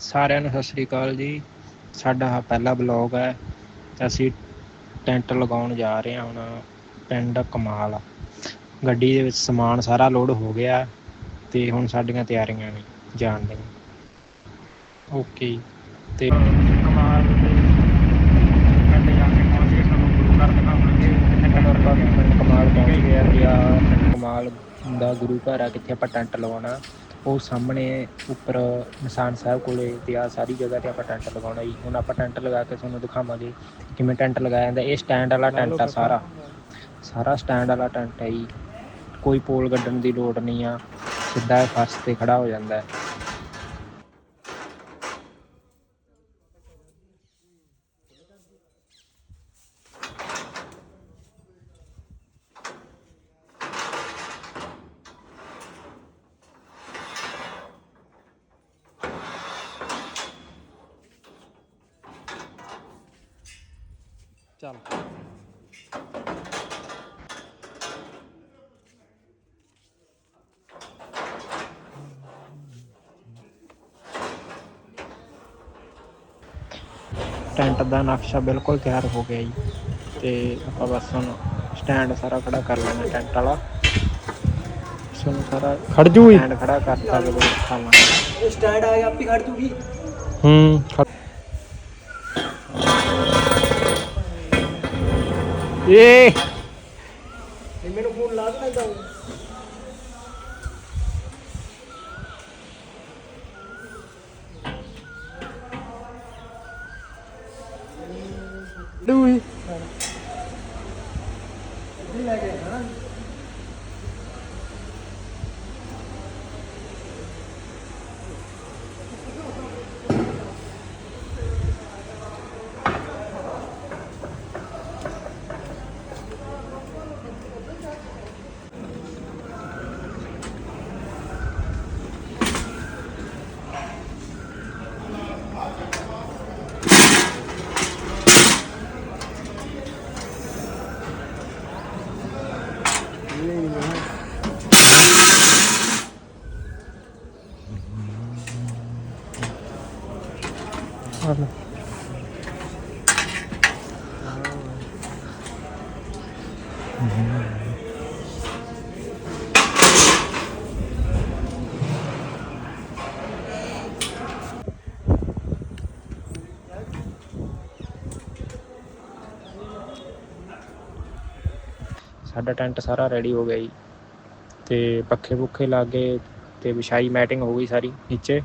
ਸਾਰਿਆਂ ਨੂੰ ਸਤਿ ਸ੍ਰੀ ਅਕਾਲ ਜੀ। ਸਾਡਾ ਆਹ ਪਹਿਲਾ ਬਲੌਗ ਹੈ। ਅਸੀਂ ਟੈਂਟ ਲਗਾਉਣ ਜਾ ਰਹੇ ਹਾਂ ਹੁਣ ਪਿੰਡ ਕਮਾਲ। ਗੱਡੀ ਦੇ ਵਿੱਚ ਸਮਾਨ ਸਾਰਾ ਲੋਡ ਹੋ ਗਿਆ ਤੇ ਹੁਣ ਸਾਡੀਆਂ ਤਿਆਰੀਆਂ ਨੇ ਜਾਣ ਦੀਆਂ। ਓਕੇ ਤੇ ਕਮਾਲ ਪਿੰਡ ਜਾ ਕੇ ਪਹੁੰਚ ਗਏ ਸਾਨੂੰ ਗੁਰੂ ਘਰ ਪਿੰਡ ਕਮਾਲ ਪਹੁੰਚ ਗਏ ਆ ਤੇ ਆ ਕਮਾਲ ਦਾ ਗੁਰੂ ਘਰ ਆ ਕਿੱਥੇ ਆਪਾਂ ਟੈਂਟ ਲਗਾਉਣਾ। ਉਹ ਸਾਹਮਣੇ ਉੱਪਰ ਨਿਸ਼ਾਨ ਸਾਹਿਬ ਕੋਲੇ ਤੇ ਆ ਸਾਰੀ ਜਗ੍ਹਾ ਤੇ ਆਪਾਂ ਟੈਂਟ ਲਗਾਉਣਾ ਜੀ। ਹੁਣ ਆਪਾਂ ਟੈਂਟ ਲਗਾ ਕੇ ਤੁਹਾਨੂੰ ਦਿਖਾਵਾਂਗੇ ਕਿਵੇਂ ਟੈਂਟ ਲਗਾਇਆ ਜਾਂਦਾ। ਇਹ ਸਟੈਂਡ ਵਾਲਾ ਟੈਂਟ ਆ ਸਾਰਾ। ਸਾਰਾ ਸਟੈਂਡ ਵਾਲਾ ਟੈਂਟ ਹੈ ਜੀ। ਕੋਈ ਪੋਲ ਗੱਡਣ ਦੀ ਲੋੜ ਨਹੀਂ ਆ। ਸਿੱਧਾ ਫਰਸ਼ ਤੇ ਖੜਾ ਹੋ ਜਾਂਦਾ ਹੈ। ਚੱਲ। ਟੈਂਟ ਦਾ ਨਕਸ਼ਾ ਬਿਲਕੁਲ ਤਿਆਰ ਹੋ ਗਿਆ ਜੀ। ਤੇ ਆਪਾਂ ਬਸ ਹੁਣ ਸਟੈਂਡ ਸਾਰਾ ਖੜਾ ਕਰ ਲੈਣਾ ਟੈਂਟ ਵਾਲਾ। ਸਾਨੂੰ ਸਾਰਾ ਖੜ ਜੂ ਹੀ ਸਟੈਂਡ ਖੜਾ ਕਰਤਾ ਜਦੋਂ ਦਿਖਾਵਾਂਗੇ ਸਟੈਂਡ ਆ ਗਿਆ ਆਪੀ ਖੜ ਜੂਗੀ। ਹੂੰ ਏ। ਤੇ ਮੈਨੂੰ ਫੋਨ ਲਾ ਦੇਣਾ ਤਾਂ ਡੂ ਹੀ ਲੈ ਕੇ ਹਾਂ ਸਾਡਾ ਟੈਂਟ ਸਾਰਾ ਰੈਡੀ ਹੋ ਗਿਆ ਜੀ। ਤੇ ਪੱਖੇ ਪੁੱਖੇ ਲੱਗ ਗਏ ਤੇ ਵਿਛਾਈ ਮੈਟਿੰਗ ਹੋ ਗਈ ਸਾਰੀ ਨੀਚੇ।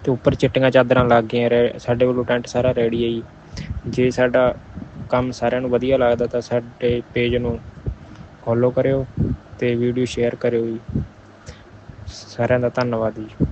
ਤੇ ਉੱਪਰ ਚਿੱਟੀਆਂ ਚਾਦਰਾਂ ਲੱਗ ਗਈਆਂ, ਰੈ- ਸਾਡੇ ਵੱਲੋਂ ਟੈਂਟ ਸਾਰਾ ਰੈਡੀ ਹੈ ਜੀ। ਜੇ ਸਾਡਾ ਕੰਮ ਸਾਰਿਆਂ ਨੂੰ ਵਧੀਆ ਲੱਗਦਾ ਤਾਂ ਸਾਡੇ ਪੇਜ ਨੂੰ ਫੋਲੋ ਕਰਿਓ ਤੇ ਵੀਡੀਓ ਸ਼ੇਅਰ ਕਰਿਓ ਜੀ। ਸਾਰਿਆਂ ਦਾ ਧੰਨਵਾਦ ਜੀ।